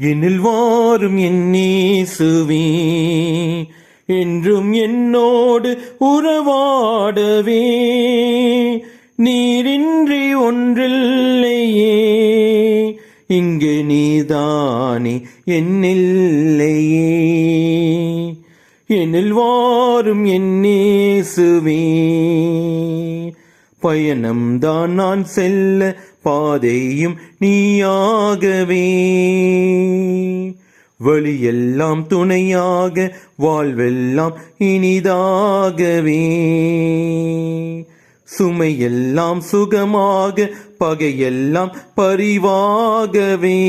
எனில்வாரும் என்னேசுவே என்றும் என்னோடு உறவாடவே. நீரின்றி ஒன்றில்லையே இங்கு நீதானே என்னில்லையே. எனில்வாரும் என்னேசுவே பயணம்தான் நான் செல்ல பாதையும் நீயாகவே. வழியெல்லாம் துணையாக வாழ்வெல்லாம் இனிதாகவே. சுமையெல்லாம் சுகமாக பகையெல்லாம் பரிவாகவே.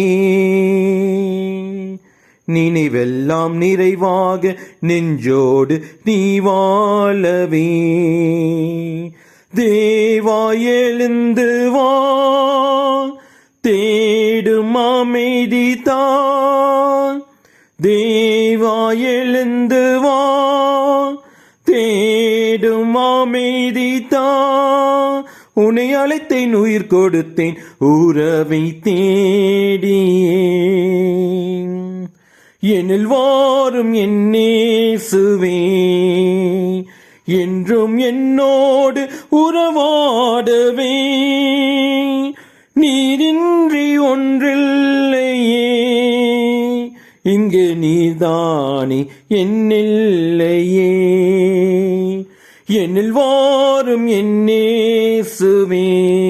நினைவெல்லாம் நிறைவாக நெஞ்சோடு நீ வாழவே. தே எழுந்து வா. தேடும் அமைதி தான். தேவா எழுந்து வா. தேடும் அமைதி தான். உன்னை அழைத்தேன் உயிர் கொடுத்தேன் உறவை தேடியே எனில் வாரும் என் நேசுவே. என்றும் என்னோடு உறவாடவே. நீரின்றி ஒன்றில்லையே. இங்கு நீதானே என்னில்லையே. என்னில் வாரும் என் நேசுவே